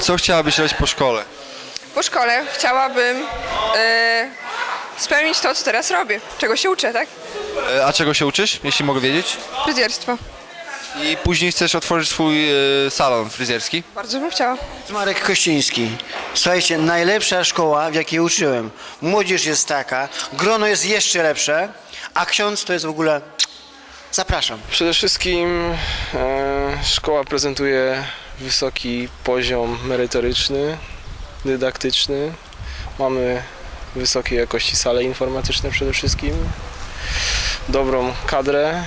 Co chciałabyś robić po szkole? Po szkole chciałabym e, spełnić to, co teraz robię, czego się uczę, tak? E, A czego się uczysz, jeśli mogę wiedzieć? Fryzjerstwo. I później chcesz otworzyć swój e, salon fryzjerski? Bardzo bym chciała. Marek Kościński. Słuchajcie, najlepsza szkoła, w jakiej uczyłem. Młodzież jest taka, grono jest jeszcze lepsze, a ksiądz to jest w ogóle... Zapraszam. Przede wszystkim e, szkoła prezentuje wysoki poziom merytoryczny, dydaktyczny. Mamy wysokiej jakości sale informatyczne przede wszystkim, dobrą kadrę.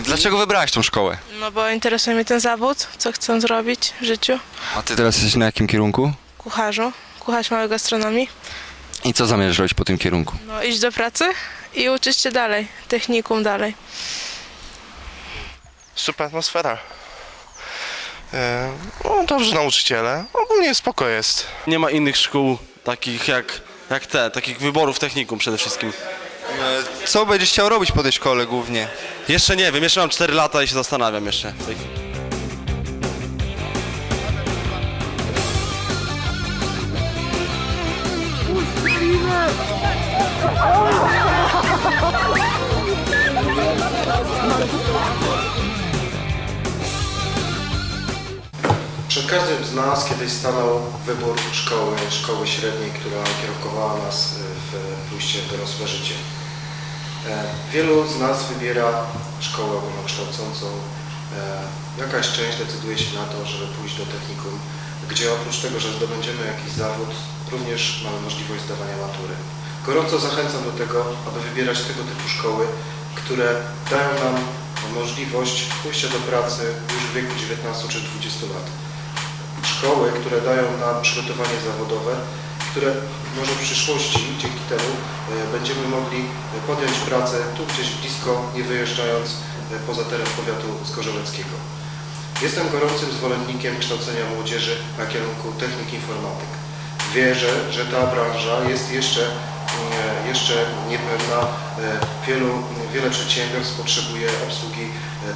Dlaczego wybrałaś tą szkołę? No bo interesuje mnie ten zawód, co chcę zrobić w życiu. A ty teraz jesteś na jakim kierunku? Kucharzu, kucharz małej gastronomii. I co zamierzasz robić po tym kierunku? No iść do pracy i uczyć się dalej, technikum dalej. super atmosfera. E, No, dobrze nauczyciele. Ogólnie spoko jest. Nie ma innych szkół takich jak, jak te, takich wyborów technikum przede wszystkim. Co będziesz chciał robić po tej szkole głównie? Jeszcze nie wiem, jeszcze mam 4 lata i się zastanawiam jeszcze. Przed każdym z nas kiedyś stanął wybór szkoły, szkoły średniej, która kierunkowała nas w pójście w dorosłe życie. E, Wielu z nas wybiera szkołę ogólnokształcącą. E, Jakaś część decyduje się na to, żeby pójść do technikum, gdzie oprócz tego, że zdobędziemy jakiś zawód, również mamy możliwość zdawania matury. Gorąco zachęcam do tego, aby wybierać tego typu szkoły, które dają nam możliwość pójścia do pracy już w wieku 19 czy 20 lat szkoły, które dają nam przygotowanie zawodowe, które może w przyszłości dzięki temu e, będziemy mogli podjąć pracę tu gdzieś blisko, nie wyjeżdżając e, poza teren powiatu zgorzeleckiego. Jestem gorącym zwolennikiem kształcenia młodzieży na kierunku technik informatyk. Wierzę, że ta branża jest jeszcze, e, jeszcze niepewna. Wielu, wiele przedsiębiorstw potrzebuje obsługi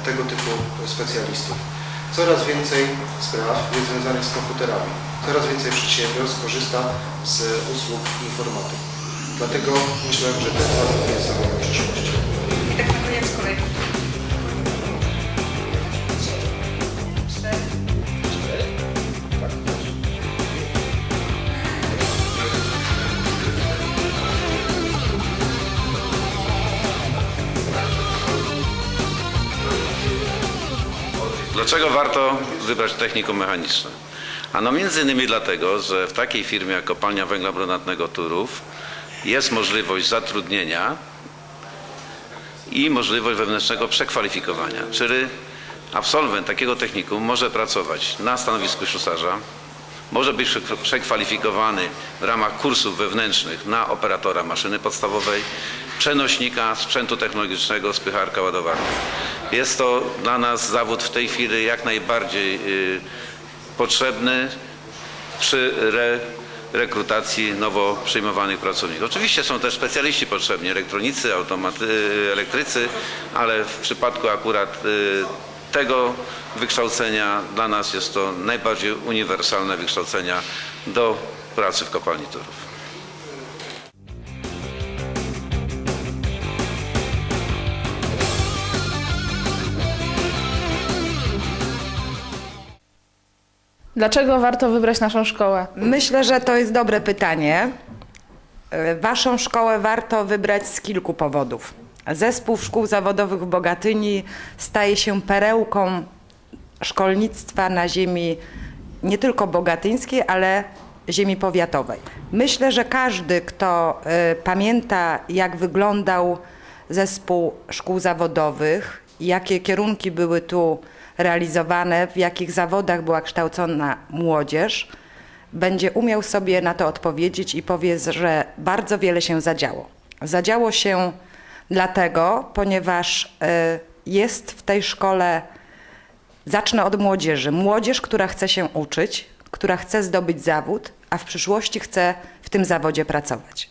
tego typu specjalistów. Coraz więcej spraw jest związanych z komputerami. Coraz więcej przedsiębiorstw korzysta z usług informatyk. Dlatego myślę, że ten zawód jest zawodem przyszłości. I tak na koniec kolejny. Dlaczego warto wybrać technikum mechaniczne? Ano między innymi dlatego, że w takiej firmie jak Kopalnia Węgla Brunatnego Turów jest możliwość zatrudnienia i możliwość wewnętrznego przekwalifikowania. Czyli absolwent takiego technikum może pracować na stanowisku ślusarza, może być przek- przekwalifikowany w ramach kursów wewnętrznych na operatora maszyny podstawowej, przenośnika sprzętu technologicznego, spycharka, ładowarki. Jest to dla nas zawód w tej chwili jak najbardziej y, potrzebny przy re, rekrutacji nowo przyjmowanych pracowników. Oczywiście są też specjaliści potrzebni, elektronicy, automaty, y, elektrycy, ale w przypadku akurat y, tego wykształcenia dla nas jest to najbardziej uniwersalne wykształcenia do pracy w kopalni Turów. Dlaczego warto wybrać naszą szkołę? Myślę, że to jest dobre pytanie. E, Waszą szkołę warto wybrać z kilku powodów. Zespół szkół zawodowych w Bogatyni staje się perełką szkolnictwa na ziemi nie tylko bogatyńskiej, ale ziemi powiatowej. Myślę, że każdy, kto e, pamięta, jak wyglądał zespół szkół zawodowych, jakie kierunki były tu realizowane, w jakich zawodach była kształcona młodzież, będzie umiał sobie na to odpowiedzieć i powie, że bardzo wiele się zadziało. Zadziało się dlatego, ponieważ e, jest w tej szkole Zacznę od młodzieży. Młodzież, która chce się uczyć, która chce zdobyć zawód, a w przyszłości chce w tym zawodzie pracować.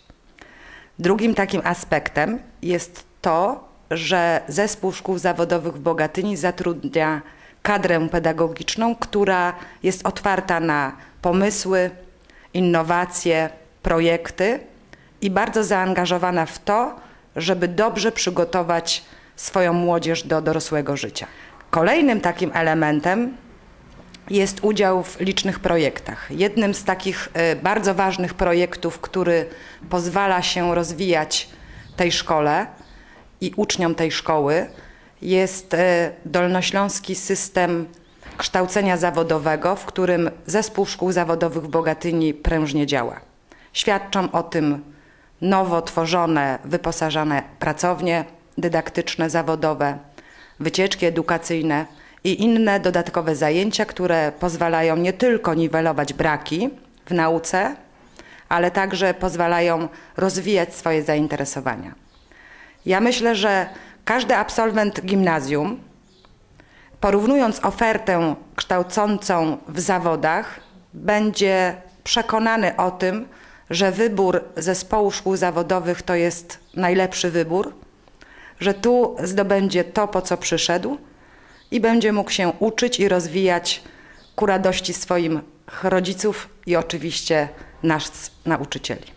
Drugim takim aspektem jest to, że Zespół Szkół Zawodowych w Bogatyni zatrudnia kadrę pedagogiczną, która jest otwarta na pomysły, innowacje, projekty i bardzo zaangażowana w to, żeby dobrze przygotować swoją młodzież do dorosłego życia. Kolejnym takim elementem jest udział w licznych projektach. Jednym z takich e, bardzo ważnych projektów, który pozwala się rozwijać tej szkole i uczniom tej szkoły, jest e, dolnośląski system kształcenia zawodowego, w którym Zespół Szkół Zawodowych w Bogatyni prężnie działa. Świadczą o tym nowo tworzone, wyposażone pracownie dydaktyczne, zawodowe, wycieczki edukacyjne i inne dodatkowe zajęcia, które pozwalają nie tylko niwelować braki w nauce, ale także pozwalają rozwijać swoje zainteresowania. Ja myślę, że każdy absolwent gimnazjum, porównując ofertę kształcącą w zawodach, będzie przekonany o tym, że wybór zespołu szkół zawodowych to jest najlepszy wybór, że tu zdobędzie to, po co przyszedł i będzie mógł się uczyć i rozwijać ku radości swoim rodziców i oczywiście nas, nauczycieli.